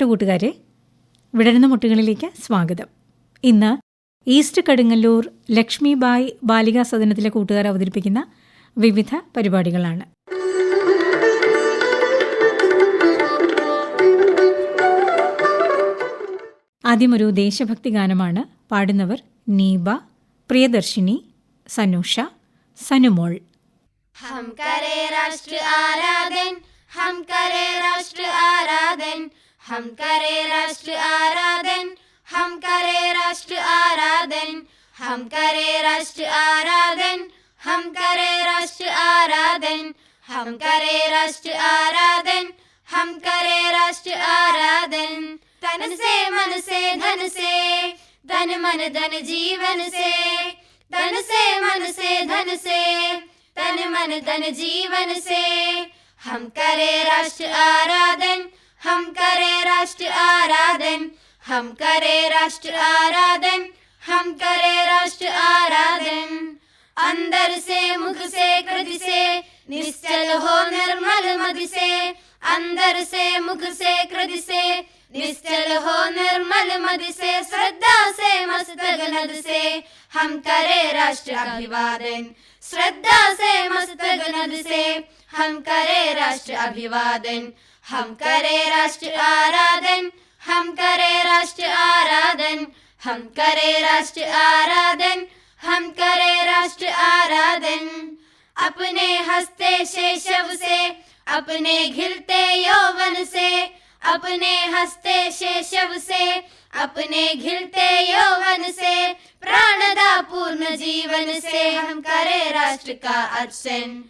പ്രിയപ്പെട്ട കൂട്ടുകാരെ വിടരുന്ന മുട്ടുകളിലേക്ക് സ്വാഗതം. ഇന്ന് ഈസ്റ്റ് കടുങ്ങല്ലൂർ ലക്ഷ്മിബായ് ബാലികാ സദനത്തിലെ കൂട്ടുകാർ അവതരിപ്പിക്കുന്ന വിവിധ പരിപാടികളാണ്. ആദ്യം ഒരു ദേശഭക്തി ഗാനമാണ് പാടുന്നവർ നീബ പ്രിയദർശിനി സനൂഷ സനുമോൾ. ഹം കരേ രാഷ്ട്ര ആരാധൻ ഹം കരേ രാഷ്ട്ര ആരാധൻ हम करे राष्ट्र आराधन, हम करे राष्ट्र आराधन, हम करे राष्ट्र आराधन, हम करे राष्ट्र आराधन, हम करे राष्ट्र आराधन, हम करे राष्ट्र आराधन। तन से, मन से, धन से, धन मन, धन जीवन से, तन से, मन से, धन से, तन मन, धन जीवन से, हम करे राष्ट्र आराधन हम करे राष्ट्र आराधन। हम करे राष्ट्र आराधन। हम करे राष्ट्र आराधन। अंदर से, मुख से कृति से, निश्चल हो, निर्मल मधि से। अंदर से, मुख से कृति से, निश्चल हो, निर्मल मद से। श्रद्धा से, मस्तक नद से। हम करे राष्ट्र अभिवादन। श्रद्धा से, मस्तक नद से। हम करे राष्ट्र अभिवादन। हम करे राष्ट्र आराधन, हम करे राष्ट्र आराधन, हम करे राष्ट्र आराधन, हम करे राष्ट्र आराधन। अपने हस्ते शेषव से, अपने घिलते यौवन से, अपने हस्ते शेषव से, अपने घिलते यौवन से प्राणदा पूर्ण जीवन से हम करे राष्ट्र का अर्चन।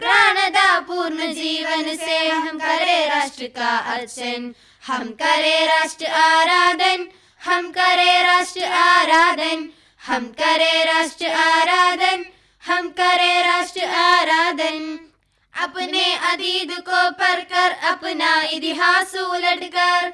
प्राणदा पूर्ण जीवन से हम करे राष्ट्र का अर्चन। हम करे राष्ट्र आराधन, हम करे राष्ट्र आराधन। हम करे राष्ट्र आराधन, हम करे राष्ट्र आराधन। अपने अतीत को पढ़कर अपना इतिहास उलटकर,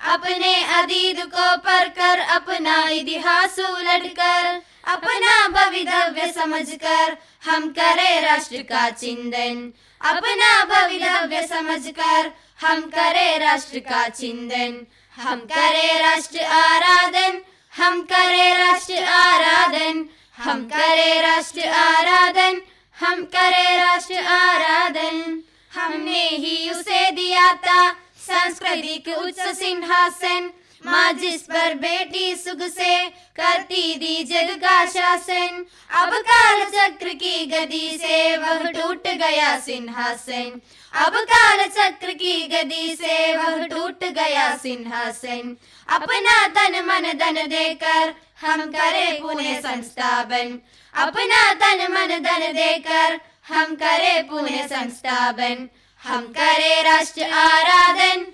अपने अतीत को पढ़कर अपना इतिहास उलटकर अपना भवितव्य समझकर हम करे राष्ट्र का चिंतन। अपना भवितव्य समझकर हम करे राष्ट्र का चिंतन। हम करे राष्ट्र आराधन, हम करे राष्ट्र आराधन। हम करे राष्ट्र आराधन, हम करे राष्ट्र आराधन। हमने ही उसे दिया था सांस्कृतिक उच्च सिंहासन। माँ जिस पर बेटी सुख से करती दी जग का शासन, अब काल चक्र की गदी से वह टूट गया सिंहासन। अब काल चक्र की गदी से वह टूट गया सिंहासन। अपना तन मन धन देकर हम करे पुण्य संस्थापन। अपना तन मन धन देकर हम करे पुण्य संस्थापन। हम करे राष्ट्र आराधन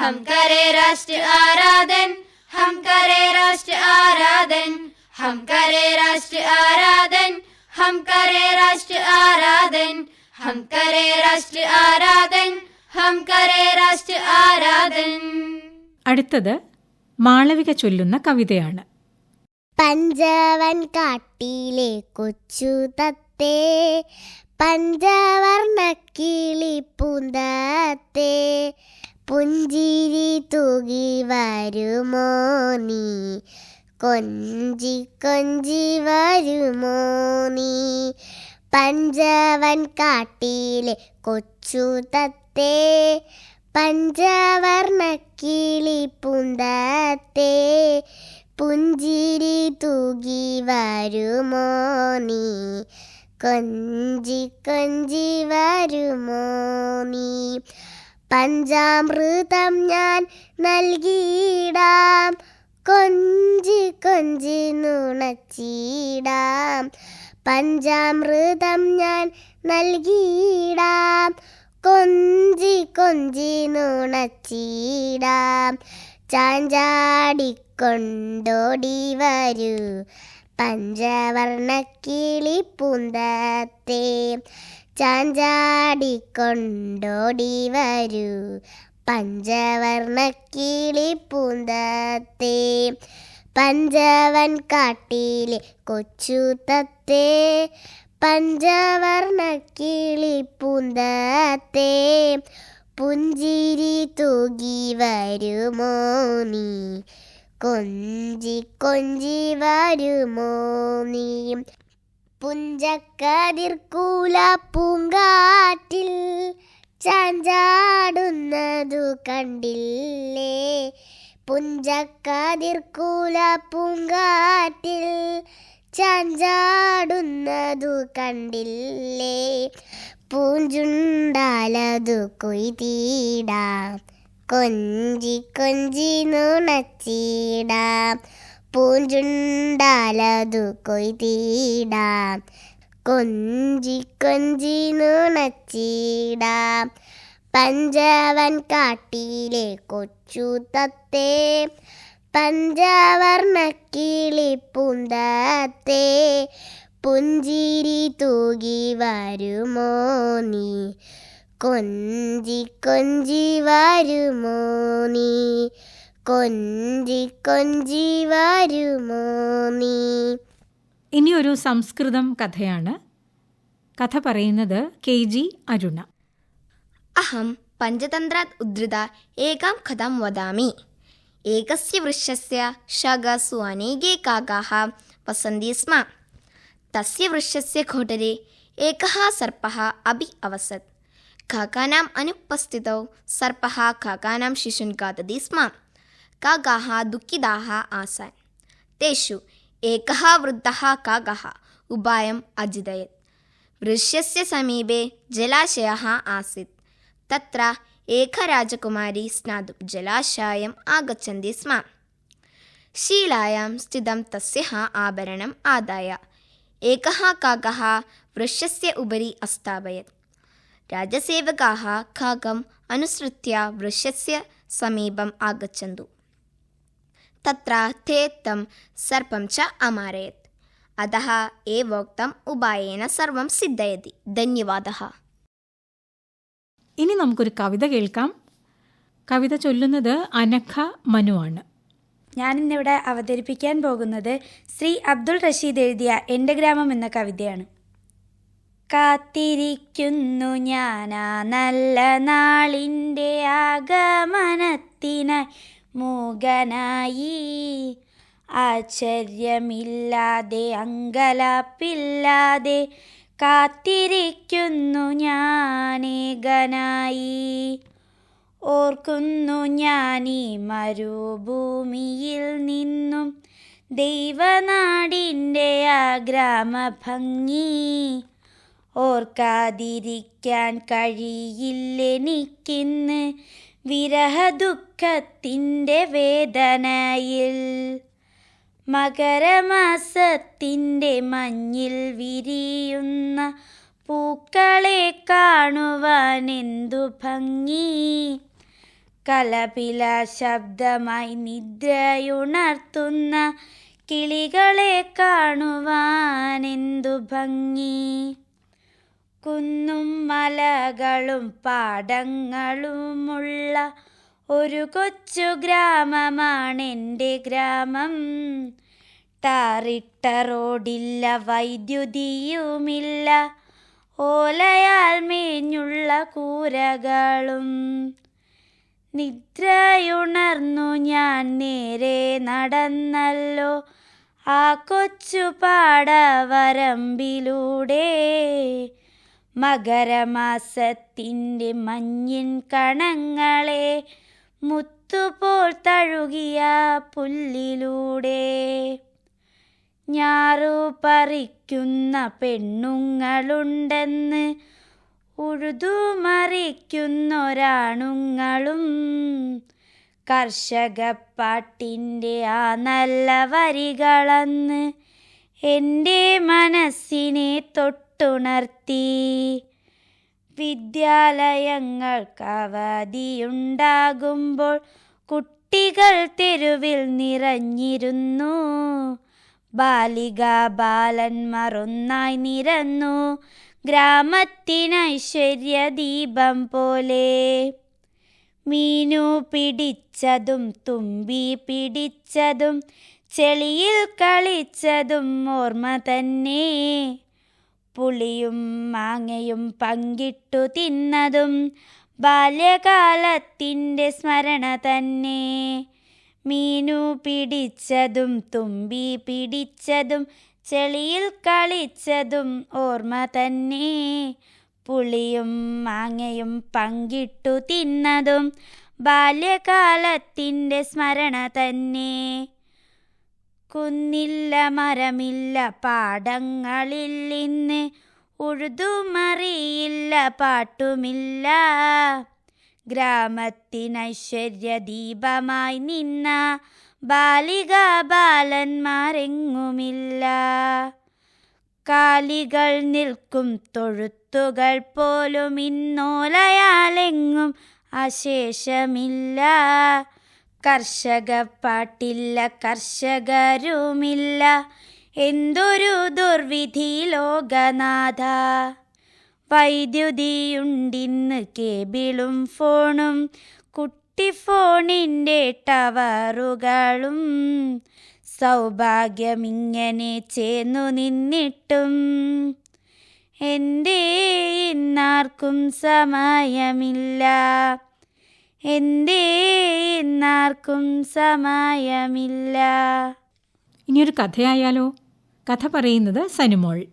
हम करे राष्ट्र आराधन हम करे राष्ट्र आराधन हम करे राष्ट्र आराधन हम करे राष्ट्र आराधन हम करे राष्ट्र आराधन हम करे राष्ट्र आराधन അടുത്തത് മാളവിക ചൊല്ലുന്ന കവിതയാണ് പഞ്ചവൻ കാട്ടിലെ കൊച്ചു തത്തേ പഞ്ചവർണ്ണ കിളി പൂന്തത്തേ പുഞ്ചിരി തൂകി വരുമോ നീ? കൊഞ്ചി കൊഞ്ചി വരുമോ നീ? പഞ്ചവൻ കാട്ടിലെ കൊച്ചു തത്തേ പഞ്ചവർണക്കിളി പുന്തത്തേ പുഞ്ചിരി തൂകി വരുമോ നീ? കൊഞ്ചി കൊഞ്ചി വരുമോ നീ? പഞ്ചാമൃതം ഞാൻ നൽകിയിടാം. കൊഞ്ചി കൊഞ്ചി നുണച്ചിടാം. പഞ്ചാമൃതം ഞാൻ നൽകിയിടാം. കൊഞ്ചി കൊഞ്ചി നുണച്ചിടാം. ചാഞ്ചാടിക്കൊണ്ടോടി വരൂ. പഞ്ചവർണക്കിളി പൂന്തത്തേ. ചാഞ്ചാടിക്കൊണ്ടോടി വരൂ. പഞ്ചവർണ കിളി പഞ്ചവൻ കാട്ടിലെ കൊച്ചു തത്തേ. പഞ്ചവർണ കിളി പുഞ്ചിരി തൂകി വരുമോ നീ? കൊഞ്ചി കൊഞ്ചി വരുമോ നീ? പുഞ്ചക്കതിർക്കൂല പൂങ്കാറ്റിൽ ചാഞ്ചാടുന്നതു കണ്ടില്ലേ? പുഞ്ചക്കതിർക്കൂല പൂങ്കാറ്റിൽ ചാഞ്ചാടുന്നതു കണ്ടില്ലേ? പൂഞ്ചുണ്ടാലതു കൊയ്തീടാം കൊഞ്ചി കൊഞ്ചി നുണച്ചിടാം. പൂഞ്ചുണ്ടാലതു കൊയ്തീടാം കൊഞ്ചി കൊഞ്ചി നുണച്ചിടാം. പഞ്ചവൻ കാട്ടിലെ കൊച്ചു തത്തേ. പഞ്ചവർണക്കിളി കിളിപ്പുന്തത്തെ പുഞ്ചിരി തൂകി വരുമോ നീ? കൊഞ്ചി കൊഞ്ചി വരുമോ നീ? കൊഞ്ചി കൊഞ്ചി വരുമോ നീ ഇനി ഒരു സംസ്കൃതം കഥയാണ് കഥ പറയുന്നത് കെ ജി അരുണ अहं पञ्चतन्त्रात् उद्धृता एकां कथां वदामि एकस्य वृक्षस्य शाखासु अनेके काकाः वसन्ति स्म तस्य वृक्षस्य कोटरे एकः सर्पः अपि अवसत् काकानाम् अनुपस्थितौ सर्पः काकानां शिशून् खादति स्म काकाः दुःखिताः आसन् तेषु एकः वृद्धः काकः उपायम् अचितयत् वृक्षस्य समीपे जलाशयः आसीत् तत्र एका राजकुमारी स्नातुं जलाशयम् आगच्छन्ति स्म शीलायां स्थितं तस्याः आभरणम् आदाय एकः काकः वृक्षस्य उपरि अस्थापयत् राजसेवकाः काकम् अनुसृत्य वृक्षस्य समीपम् आगच्छन्तु തത്ര തേത്തം സർപ്പം ച അമാരയത് അത ഏവോക്തം ഉപായേന സർവം സിദ്ധയതി ധന്യവാദ ഇനി നമുക്കൊരു കവിത കേൾക്കാം. കവിത ചൊല്ലുന്നത് അനഖ മനുവാണ്. ഞാനിന്നിവിടെ അവതരിപ്പിക്കാൻ പോകുന്നത് ശ്രീ അബ്ദുൾ റഷീദ് എഴുതിയ എന്റെ ഗ്രാമം എന്ന കവിതയാണ്. കാത്തിരിക്കുന്നു ഞാനാ നല്ല നാളിന്റെ ആഗമനത്തിനായി മൂകനായി ആശ്ചര്യമില്ലാതെ അങ്കലാപ്പില്ലാതെ കാത്തിരിക്കുന്നു ഞാനേകനായി. ഓർക്കുന്നു ഞാനീ മരുഭൂമിയിൽ നിന്നും ദൈവനാടിന്റെ ആ ഗ്രാമഭംഗി ഓർക്കാതിരിക്കാൻ കഴിയില്ലെനിക്കിന്ന് വിരഹദുഃഖത്തിന്റെ വേദനയിൽ മകരമാസത്തിന്റെ മഞ്ഞിൽ വിരിയുന്ന പൂക്കളെ കാണുവാൻ എന്തു ഭംഗി? കലപില ശബ്ദമായി നിദ്രയുണർത്തുന്ന കിളികളെ കാണുവാൻ എന്തു ഭംഗി? കുന്നും മലകളും പാടങ്ങളുമുള്ള ഒരു കൊച്ചു ഗ്രാമമാണെന്റെ ഗ്രാമം. ടാറിട്ട റോഡില്ല വൈദ്യുതിയുമില്ല ഓലയാൽ മേഞ്ഞുള്ള കൂരകളും. നിദ്രയുണർന്നു ഞാൻ നേരെ നടന്നല്ലോ ആ കൊച്ചു പാടവരമ്പിലൂടെ. മകരമാസത്തിന്റെ മഞ്ഞിൻ കണങ്ങളെ മുത്തുപോൽ തഴുകിയ പുല്ലിലൂടെ. ഞാറു പറിക്കുന്ന പെണ്ണുങ്ങളുണ്ടെന്ന് ഉഴുതുമറിക്കുന്നൊരാണുങ്ങളും കർഷകപ്പാട്ടിന്റെ ആ നല്ല വരികളന്ന് എന്റെ മനസ്സിനെ തൊട്ടുണർത്തി വിദ്യാലയങ്ങൾക്ക് അവധിയുണ്ടാകുമ്പോൾ കുട്ടികൾ തെരുവിൽ നിറഞ്ഞിരുന്നു. ബാലിക ബാലന്മാർ ഒന്നായി നിരന്നു. ഗ്രാമത്തിനൈശ്വര്യ ദീപം പോലെ. മീനു പിടിച്ചതും തുമ്പി പിടിച്ചതും ചെളിയിൽ കളിച്ചതും ഓർമ്മ തന്നെ. പുളിയും മാങ്ങയും പങ്കിട്ടു തിന്നതും ബാല്യകാലത്തിന്റെ സ്മരണ തന്നെ. മീനു പിടിച്ചതും തുമ്പി പിടിച്ചതും ചെളിയിൽ കളിച്ചതും ഓർമ്മ തന്നെ. പുളിയും മാങ്ങയും പങ്കിട്ടു തിന്നതും ബാല്യകാലത്തിന്റെ സ്മരണ തന്നെ. കുന്നില്ല മരമില്ല പാടങ്ങളിൽ ഇന്ന് ഉഴുതുമറിയില്ല പാട്ടുമില്ല. ഗ്രാമത്തിനൈശ്വര്യ ദീപമായി നിന്ന ബാലിക ബാലന്മാരെങ്ങുമില്ല. കാലികൾ നിൽക്കും തൊഴുത്തുകൾ പോലും ഇന്നോലയാലെങ്ങും അശേഷമില്ല കർഷക പാട്ടില്ല കർഷകരുമില്ല. എന്തൊരു ദുർവിധി ലോകനാഥ. വൈദ്യുതിയുണ്ടിന്ന് കേബിളും ഫോണും കുട്ടി ഫോണിന്റെ ടവറുകളും. സൗഭാഗ്യമിങ്ങനെ ചേർന്നു നിന്നിട്ടും. എന്തേ ഇന്നാർക്കും സമയമില്ല. എന്തേ ഇന്നാർക്കും സമയമില്ല. ഇനിയൊരു കഥയായാലോ? കഥ പറയുന്നത് സനുമോൾ.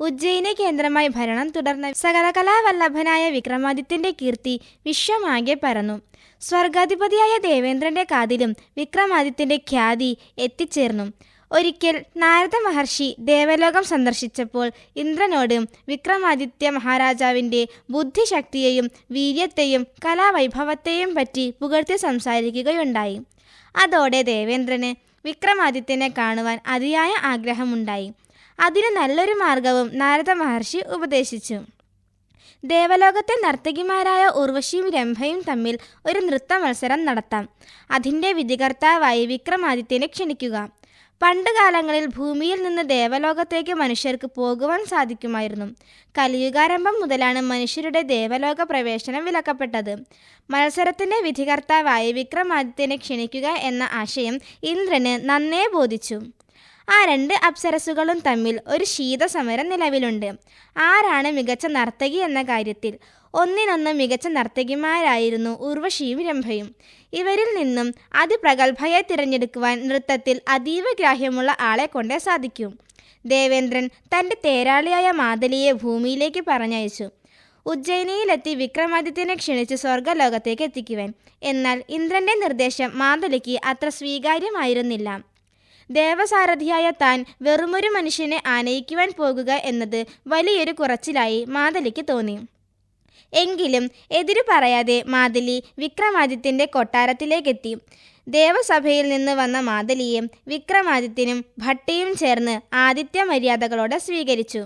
ഉജ്ജയിനെ കേന്ദ്രമായി ഭരണം തുടർന്ന സകലകലാവല്ലഭനായ വിക്രമാദിത്യന്റെ കീർത്തി വിശ്വമാകെ പരന്നു. സ്വർഗാധിപതിയായ ദേവേന്ദ്രന്റെ കാതിലും വിക്രമാദിത്യന്റെ ഖ്യാതി എത്തിച്ചേർന്നു. ഒരിക്കൽ നാരദ മഹർഷി ദേവലോകം സന്ദർശിച്ചപ്പോൾ ഇന്ദ്രനോട് വിക്രമാദിത്യ മഹാരാജാവിന്റെ ബുദ്ധിശക്തിയെയും വീര്യത്തെയും കലാവൈഭവത്തെയും പറ്റി പുകഴ്ത്തി സംസാരിക്കുകയുണ്ടായി. അതോടെ ദേവേന്ദ്രന് വിക്രമാദിത്യനെ കാണുവാൻ അതിയായ ആഗ്രഹമുണ്ടായി. അതിന് നല്ലൊരു മാർഗവും നാരദ മഹർഷി ഉപദേശിച്ചു. ദേവലോകത്തെ നർത്തകിമാരായ ഉർവശിയും രംഭയും തമ്മിൽ ഒരു നൃത്ത മത്സരം നടത്താം. അതിന്റെ വിധികർത്താവായി വിക്രമാദിത്യനെ ക്ഷണിക്കുക. പണ്ട് കാലങ്ങളിൽ ഭൂമിയിൽ നിന്ന് ദേവലോകത്തേക്ക് മനുഷ്യർക്ക് പോകുവാൻ സാധിക്കുമായിരുന്നു. കലിയുഗാരംഭം മുതലാണ് മനുഷ്യരുടെ ദേവലോക പ്രവേശനം വിലക്കപ്പെട്ടത്. മത്സരത്തിന്റെ വിധികർത്താവായി വിക്രമാദിത്യനെ ക്ഷണിക്കുക എന്ന ആശയം ഇന്ദ്രന് നന്നേ ബോധിച്ചു. ആ രണ്ട് അപ്സരസുകളും തമ്മിൽ ഒരു ശീതസമരം നിലവിലുണ്ട്. ആരാണ് മികച്ച നർത്തകി എന്ന കാര്യത്തിൽ? ഒന്നിനൊന്ന് മികച്ച നർത്തകിമാരായിരുന്നു ഉർവശിയും രംഭയും ഇവരിൽ നിന്നും അതിപ്രഗത്ഭയെ തിരഞ്ഞെടുക്കുവാൻ നൃത്തത്തിൽ അതീവ ഗ്രാഹ്യമുള്ള ആളെ കൊണ്ടേ സാധിക്കൂ. ദേവേന്ദ്രൻ തന്റെ തേരാളിയായ മാതലിയെ ഭൂമിയിലേക്ക് പറഞ്ഞയച്ചു. ഉജ്ജയിനിയിലെത്തി വിക്രമാദിത്യനെ ക്ഷണിച്ച് സ്വർഗലോകത്തേക്ക് എത്തിക്കുവാൻ. എന്നാൽ ഇന്ദ്രന്റെ നിർദ്ദേശം മാതലിക്ക് അത്ര സ്വീകാര്യമായിരുന്നില്ല. ദേവസാരഥിയായ താൻ വെറുമൊരു മനുഷ്യനെ ആനയിക്കുവാൻ പോകുക എന്നത് വലിയൊരു കുറച്ചിലായി മാതലിക്ക് തോന്നി. എങ്കിലും എതിരു പറയാതെ മാതലി വിക്രമാദിത്യന്റെ കൊട്ടാരത്തിലേക്കെത്തി. ദേവസഭയിൽ നിന്ന് വന്ന മാതലിയെ വിക്രമാദിത്യനും ഭട്ടിയും ചേർന്ന് ആദിത്യ മര്യാദകളോടെ സ്വീകരിച്ചു.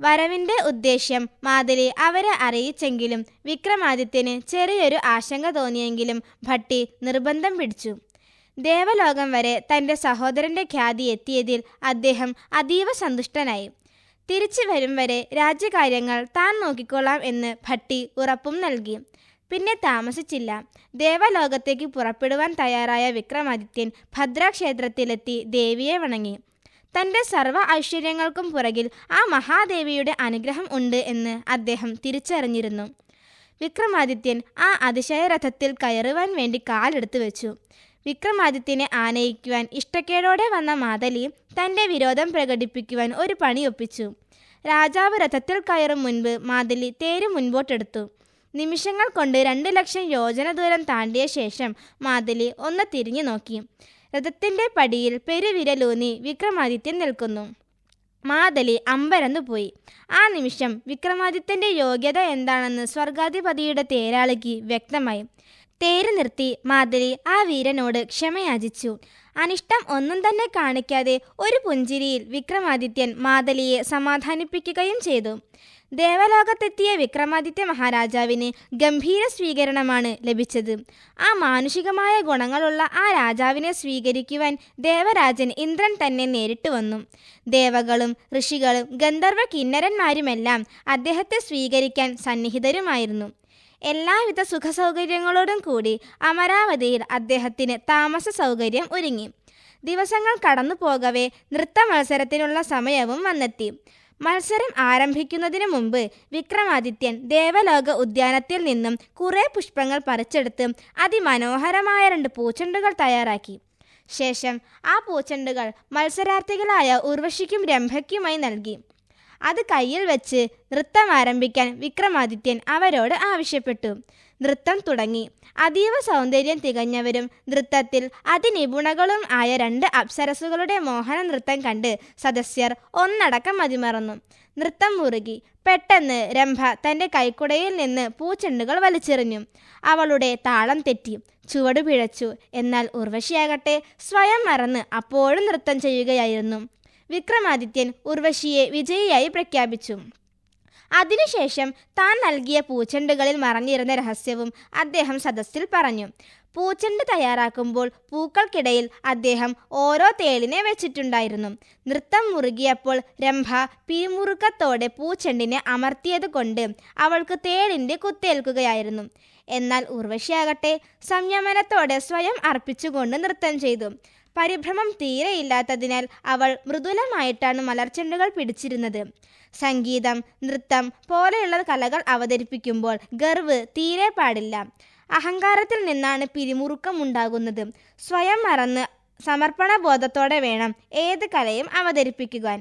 വരവിന്റെ ഉദ്ദേശ്യം മാതലി അവരെ അറിയിച്ചെങ്കിലും വിക്രമാദിത്യന് ചെറിയൊരു ആശങ്ക തോന്നിയെങ്കിലും ഭട്ടി നിർബന്ധം പിടിച്ചു. ദേവലോകം വരെ തന്റെ സഹോദരന്റെ ഖ്യാതി എത്തിയതിൽ അദ്ദേഹം അതീവ സന്തുഷ്ടനായി. തിരിച്ചു വരും വരെ രാജ്യകാര്യങ്ങൾ താൻ നോക്കിക്കൊള്ളാം എന്ന് ഭട്ടി ഉറപ്പും നൽകി. പിന്നെ താമസിച്ചില്ല. ദേവലോകത്തേക്ക് പുറപ്പെടുവാൻ തയ്യാറായ വിക്രമാദിത്യൻ ഭദ്രാക്ഷേത്രത്തിലെത്തി ദേവിയെ വണങ്ങി. തന്റെ സർവ ഐശ്വര്യങ്ങൾക്കും പുറകിൽ ആ മഹാദേവിയുടെ അനുഗ്രഹം ഉണ്ട് എന്ന് അദ്ദേഹം തിരിച്ചറിഞ്ഞിരുന്നു. വിക്രമാദിത്യൻ ആ അതിശയരഥത്തിൽ കയറുവാൻ വേണ്ടി കാലെടുത്തു വെച്ചു. വിക്രമാദിത്യനെ ആനയിക്കുവാൻ ഇഷ്ടക്കേടോടെ വന്ന മാതലി തന്റെ വിരോധം പ്രകടിപ്പിക്കുവാൻ ഒരു പണിയൊപ്പിച്ചു രാജാവ് രഥത്തിൽ കയറും മുൻപ് മാതലി തേര് മുൻപോട്ടെടുത്തു. നിമിഷങ്ങൾ കൊണ്ട് രണ്ട് ലക്ഷം യോജന ദൂരം താണ്ടിയ ശേഷം മാതലി ഒന്ന് തിരിഞ്ഞു നോക്കി. രഥത്തിന്റെ പടിയിൽ പെരുവിരലൂന്നി വിക്രമാദിത്യൻ നിൽക്കുന്നു. മാതലി അമ്പരന്നു പോയി. ആ നിമിഷം വിക്രമാദിത്യന്റെ യോഗ്യത എന്താണെന്ന് സ്വർഗാധിപതിയുടെ തേരാളിക്ക് വ്യക്തമായി. തേര് നിർത്തി മാധുരി ആ വീരനോട് ക്ഷമയാചിച്ചു. അനിഷ്ടം ഒന്നും തന്നെ കാണിക്കാതെ ഒരു പുഞ്ചിരിയിൽ വിക്രമാദിത്യൻ മാതലിയെ സമാധാനിപ്പിക്കുകയും ചെയ്തു. ദേവലോകത്തെത്തിയ വിക്രമാദിത്യ മഹാരാജാവിന് ഗംഭീര സ്വീകരണമാണ് ലഭിച്ചത്. ആ മാനുഷികമായ ഗുണങ്ങളുള്ള ആ രാജാവിനെ സ്വീകരിക്കുവാൻ ദേവരാജൻ ഇന്ദ്രൻ തന്നെ നേരിട്ട് വന്നു. ദേവകളും ഋഷികളും ഗന്ധർവ കിന്നരന്മാരുമെല്ലാം അദ്ദേഹത്തെ സ്വീകരിക്കാൻ സന്നിഹിതരുമായിരുന്നു. എല്ലാവിധ സുഖസൗകര്യങ്ങളോടും കൂടി അമരാവതിയിൽ അദ്ദേഹത്തിന് താമസ സൗകര്യം ഒരുങ്ങി. ദിവസങ്ങൾ കടന്നു പോകവേ നൃത്ത മത്സരത്തിനുള്ള സമയവും വന്നെത്തി. മത്സരം ആരംഭിക്കുന്നതിന് മുമ്പ് വിക്രമാദിത്യൻ ദേവലോക ഉദ്യാനത്തിൽ നിന്നും കുറേ പുഷ്പങ്ങൾ പറിച്ചെടുത്ത് അതിമനോഹരമായ രണ്ട് പൂച്ചെണ്ടുകൾ തയ്യാറാക്കി. ശേഷം ആ പൂച്ചെണ്ടുകൾ മത്സരാർത്ഥികളായ ഉർവശിക്കും രംഭയ്ക്കുമായി നൽകി. അത് കയ്യിൽ വെച്ച് നൃത്തം ആരംഭിക്കാൻ വിക്രമാദിത്യൻ അവരോട് ആവശ്യപ്പെട്ടു. നൃത്തം തുടങ്ങി. അതീവ സൗന്ദര്യം തികഞ്ഞവരും നൃത്തത്തിൽ അതിനിപുണകളും ആയ രണ്ട് അപ്സരസുകളുടെ മോഹന നൃത്തം കണ്ട് സദസ്യർ ഒന്നടക്കം മതിമറന്നു. നൃത്തം മുറുകി. പെട്ടെന്ന് രംഭ തന്റെ കൈക്കുടയിൽ നിന്ന് പൂച്ചെണ്ടുകൾ വലിച്ചെറിഞ്ഞു. അവളുടെ താളം തെറ്റി. ചുവട് പിഴച്ചു. എന്നാൽ ഉർവശിയാകട്ടെ. സ്വയം മറന്ന് അപ്പോഴും നൃത്തം ചെയ്യുകയായിരുന്നു. വിക്രമാദിത്യൻ ഉർവശിയെ വിജയിയായി പ്രഖ്യാപിച്ചു. അതിനുശേഷം താൻ നൽകിയ പൂച്ചെണ്ടുകളിൽ മറഞ്ഞിരുന്ന രഹസ്യവും അദ്ദേഹം സദസ്സിൽ പറഞ്ഞു. പൂച്ചെണ്ട് തയ്യാറാക്കുമ്പോൾ പൂക്കൾക്കിടയിൽ അദ്ദേഹം ഓരോ തേളിനെ വെച്ചിട്ടുണ്ടായിരുന്നു. നൃത്തം മുറുകിയപ്പോൾ രംഭ പിരിമുറുക്കത്തോടെ പൂച്ചെണ്ടിനെ അമർത്തിയത് കൊണ്ട് അവൾക്ക് തേളിന്റെ കുത്തേൽക്കുകയായിരുന്നു. എന്നാൽ ഉർവശിയാകട്ടെ സംയമനത്തോടെ സ്വയം അർപ്പിച്ചുകൊണ്ട് നൃത്തം ചെയ്തു. പരിഭ്രമം തീരെയില്ലാത്തതിനാൽ അവൾ മൃദുലമായിട്ടാണ് മലർച്ചെണ്ടുകൾ പിടിച്ചിരുന്നത്. സംഗീതം നൃത്തം പോലെയുള്ള കലകൾ അവതരിപ്പിക്കുമ്പോൾ ഗർവ് തീരെ പാടില്ല. അഹങ്കാരത്തിൽ നിന്നാണ് പിരിമുറുക്കം ഉണ്ടാകുന്നത് സ്വയം മറന്ന് സമർപ്പണ ബോധത്തോടെ വേണം ഏത് കലയും അവതരിപ്പിക്കുവാൻ.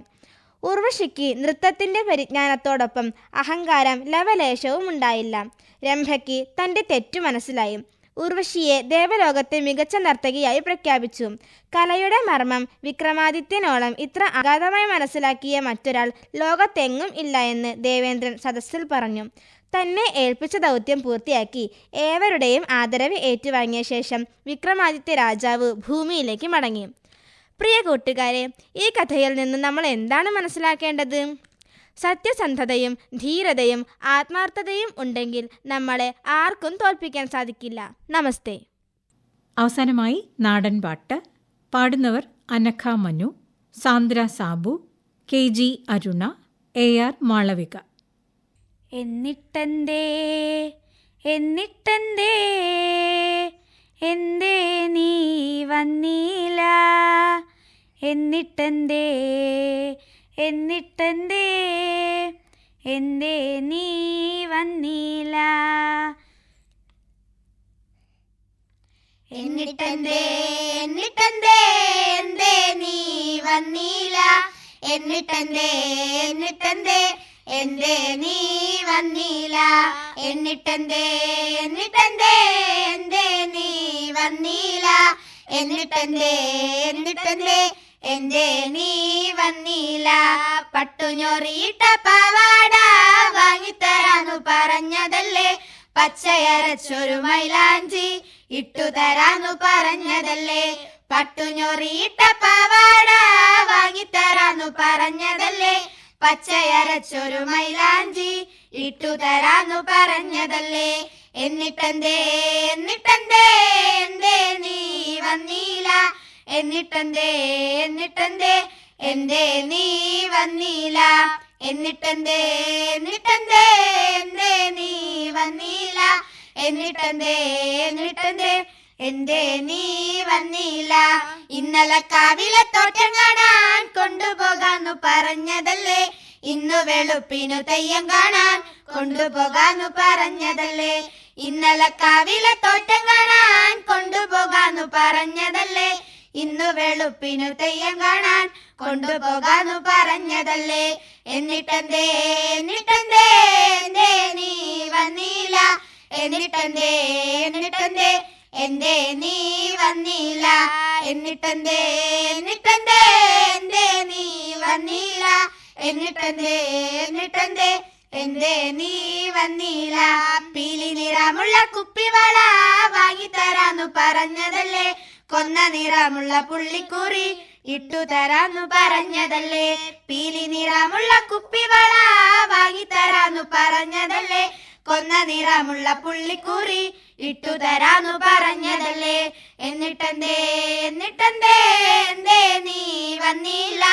ഉർവശിക്ക് നൃത്തത്തിന്റെ പരിജ്ഞാനത്തോടൊപ്പം അഹങ്കാരം ലവലേശവും ഉണ്ടായില്ല രംഭയ്ക്ക് തന്റെ തെറ്റു മനസ്സിലായി. ഉർവശിയെ ദേവലോകത്തെ മികച്ച നർത്തകിയായി പ്രഖ്യാപിച്ചു. കലയുടെ മർമ്മം വിക്രമാദിത്യനോളം ഇത്ര അഗാധമായി മനസ്സിലാക്കിയ മറ്റൊരാൾ ലോകത്തെങ്ങും ഇല്ല എന്ന് ദേവേന്ദ്രൻ സദസ്സിൽ പറഞ്ഞു. തന്നെ ഏൽപ്പിച്ച ദൗത്യം പൂർത്തിയാക്കി ഏവരുടെയും ആദരവ് ഏറ്റുവാങ്ങിയ ശേഷം വിക്രമാദിത്യ രാജാവ് ഭൂമിയിലേക്ക് മടങ്ങി. പ്രിയ കൂട്ടുകാരെ ഈ കഥയിൽ നിന്ന് നമ്മൾ എന്താണ് മനസ്സിലാക്കേണ്ടത്? സത്യസന്ധതയും ധീരതയും ആത്മാർത്ഥതയും ഉണ്ടെങ്കിൽ നമ്മളെ ആർക്കും തോൽപ്പിക്കാൻ സാധിക്കില്ല. നമസ്തേ. അവസാനമായി നാടൻ പാട്ട് പാടുന്നവർ Anakha Manu Sandra Sabu K G Aruna A R Malavika. എന്നിട്ടെന്തേ? എന്നിട്ടെന്തേ? എന്തേ നീ വന്നീല? എന്നിട്ടെന്തേ? എന്നിട്ടെന്തേ? എന്തേ നീ വന്നില്ല എന്നിട്ടെന്തേ? എന്നിട്ടെന്തേ? എന്തേ നീ വന്നീല? എന്നിട്ടെന്തേ? എന്നിട്ടെന്തേ? എന്തേ നീ വന്നീല? എന്നിട്ടെന്തേ? എന്നിട്ടെന്തേ? എന്തേ നീ വന്നീല? എന്നിട്ടെന്തേ? എന്നിട്ടെന്തേ? എന്തേ നീ വന്നില്ല? പട്ടുഞ്ഞൊറിയിട്ട പവാട വാങ്ങിത്തരാന്നു പറഞ്ഞതല്ലേ? പച്ചയരച്ചൊരു മൈലാഞ്ചി ഇട്ടു തരാന്നു പറഞ്ഞതല്ലേ? പട്ടുഞ്ഞൊറിയിട്ട പവാട വാങ്ങിത്തരാന്നു പറഞ്ഞതല്ലേ? പച്ചയരച്ചൊരു മൈലാഞ്ചി ഇട്ടു തരാന്നു പറഞ്ഞതല്ലേ? എന്നിട്ടെന്തേ എന്നിട്ടെന്തേ? എന്നിട്ടെന്തേ എന്നിട്ടെന്തേ എന്തേ നീ വന്നീല? എന്നിട്ടെന്തേ എന്നിട്ടെന്തേ എന്തേ നീ വന്നീല? എന്നിട്ടെന്തേ എന്നിട്ടെന്തേ എന്തേ നീ വന്നീല? ഇന്നലെ കാവിലെ തോറ്റം കാണാൻ കൊണ്ടുപോകാന്നു പറഞ്ഞതല്ലേ? ഇന്നു വെളുപ്പിനു തെയ്യം കാണാൻ കൊണ്ടുപോകാന്നു പറഞ്ഞതല്ലേ? ഇന്നലെ കാവിലെ തോറ്റം കാണാൻ കൊണ്ടുപോകാന്നു പറഞ്ഞതല്ലേ? ഇന്നു വെളുപ്പിനു തെയ്യം കാണാൻ കൊണ്ടുപോകാന്നു പറഞ്ഞതല്ലേ. എന്നിട്ടെന്തേ എന്നിട്ടെന്തേ എന്തേ നീ വന്നില്ല എന്നിട്ടെന്തേ എന്നിട്ടെന്തേ എന്തേ നീ വന്നില്ല എന്നിട്ടെന്തേ എന്നിട്ടെന്തേ എന്തേ നീ വന്നില്ല എന്നിട്ടെന്തേ എന്നിട്ടെന്തേ എന്തേ നീ വന്നില്ല പീലി നിറമുള്ള കുപ്പിവള വാങ്ങിത്തരാന്നു പറഞ്ഞതല്ലേ. കൊന്ന നിറമുള്ള പുള്ളിക്കുറി ഇട്ടു തരാന്നു പറഞ്ഞതല്ലേ. പീലി നിറമുള്ള കുപ്പിവള വാങ്ങിത്തരാന്നു പറഞ്ഞതല്ലേ. കൊന്ന നിറമുള്ള പുള്ളിക്കുറി ഇട്ടു തരാന്നു പറഞ്ഞതല്ലേ. എന്നിട്ടെന്തേ എന്നിട്ടെന്തേ എന്തേ നീ വന്നില്ല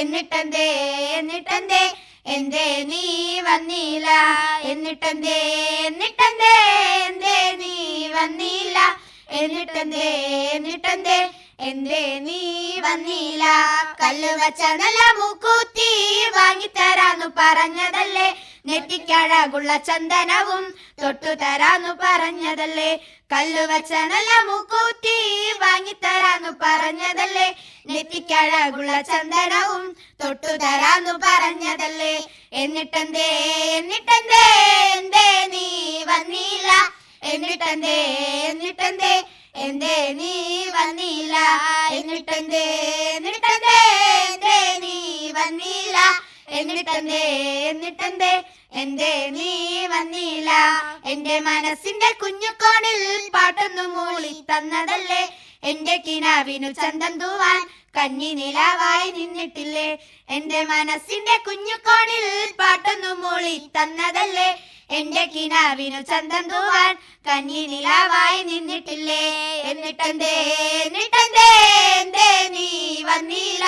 എന്നിട്ടെന്തേ എന്നിട്ടെന്തേ എന്തേ നീ വന്നില്ല എന്നിട്ടെന്തേ എന്നിട്ടെന്തേ എന്തേ നീ വന്നീല. എന്നിട്ടെന്തേ എന്നിട്ടെന്തേ? എന്തേ നീ വന്നീല കല്ല് വച്ച നല്ല മൂക്കൂത്തി വാങ്ങിത്തരാന്നു പറഞ്ഞതല്ലേ? നെറ്റിക്കഴകുള്ള ചന്ദനവും തൊട്ടു തരാന്നു പറഞ്ഞതല്ലേ? കല്ലുവച്ച നല്ല മൂക്കൂത്തി വാങ്ങിത്തരാന്നു പറഞ്ഞതല്ലേ? നെറ്റിക്കഴകുള്ള ചന്ദനവും തൊട്ടു തരാന്നു പറഞ്ഞതല്ലേ? എന്നിട്ടെന്തേ എന്നിട്ടെന്തേ? എന്തേ നീ വന്നില്ല? എന്നിട്ടെന്തേ എന്നിട്ടെന്തേ? എന്തേ നീ വന്നില്ല? എന്നിട്ടെന്തേ എന്നിട്ടെന്തേ? എന്തേ നീ വന്നില്ല? എന്നിട്ടെന്തേ എന്നിട്ടെന്തേ? എന്തേ നീ വന്നില്ല? എന്റെ മനസ്സിന്റെ കുഞ്ഞുകോണിൽ പാട്ടൊന്നു മൂളി തന്നതല്ലേ എന്റെ കിനാവിനു ചന്തം തൂവാൻ കഞ്ഞി നിലാവായി നിന്നിട്ടില്ലേ? എന്റെ മനസ്സിന്റെ കുഞ്ഞുകോണിൽ പാട്ടൊന്നു മൂളി തന്നതല്ലേ? എന്റെ കിനാവിനു ചന്തം തൂവാൻ കഞ്ഞി നിലാവായി നിന്നിട്ടില്ലേ? എന്നിട്ടെന്തേ എന്നിട്ടെന്തേ എന്തേ നീ വന്നില്ല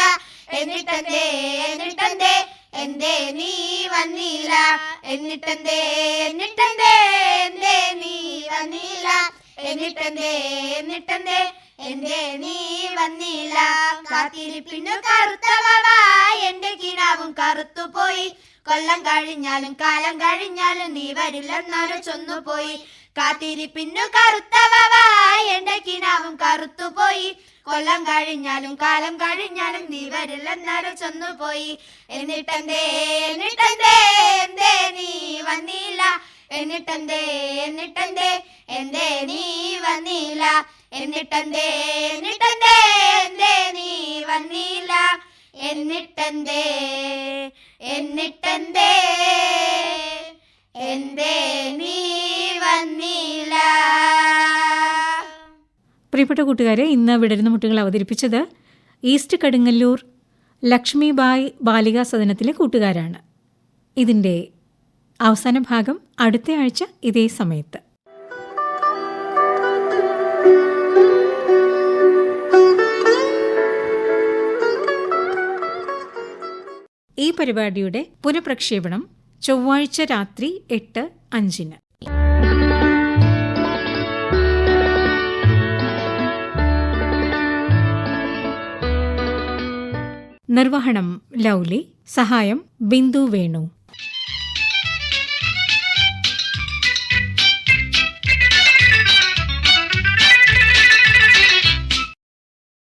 എന്നിട്ടെന്തേ എന്നിട്ടെന്തേ എന്തേ നീ വന്നില്ല എന്നിട്ടെന്തേ എന്നിട്ടെന്തേ എന്തേ നീ വന്നില്ല എന്നിട്ടെന്തേ എന്നിട്ടെന്തേ എന്തേ നീ വന്നില്ല. കാത്തിരിപ്പിന്നു കറുത്തവ എന്റെ കിനാവും കറുത്തുപോയി. കൊല്ലം കഴിഞ്ഞാലും കാലം കഴിഞ്ഞാലും നീ വരില്ലെന്നാലും ചൊന്നു പോയി കാത്തിരിപ്പിന്നു കറുത്തവ എന്റെ കിനാവും കറുത്തുപോയി. കൊല്ലം കഴിഞ്ഞാലും കാലം കഴിഞ്ഞാലും നീ വരില്ലെന്നൊരു ചൊന്നുപോയി. എന്നിട്ടെന്തേ എന്നിട്ടെന്തേ എന്തേ നീ വന്നില്ല. എന്നിട്ടെന്തേ എന്നിട്ടെന്തേ എന്തേ നീ വന്നില്ല. എന്നിട്ടെന്തേ എന്നിട്ടെന്തേ എന്തേ നീ വന്നില്ല? എന്നിട്ടെന്തേ എന്നിട്ടെന്തേ എന്തേ നീ വന്നില്ല? പ്രിയപ്പെട്ട കൂട്ടുകാരെ ഇന്ന് വിടരുന്ന മുട്ടുകൾ അവതരിപ്പിച്ചത് ഈസ്റ്റ് കടുങ്ങല്ലൂർ ലക്ഷ്മിബായ് ബാലികാ സദനത്തിലെ കൂട്ടുകാരാണ്. ഇതിന്റെ അവസാന ഭാഗം അടുത്ത ആഴ്ച ഇതേ സമയത്ത്. ഈ പരിപാടിയുടെ പുനഃപ്രക്ഷേപണം ചൊവ്വാഴ്ച രാത്രി എട്ട് അഞ്ചിന്. നിർവഹണം ലൗലി സഹായം ബിന്ദു വേണു.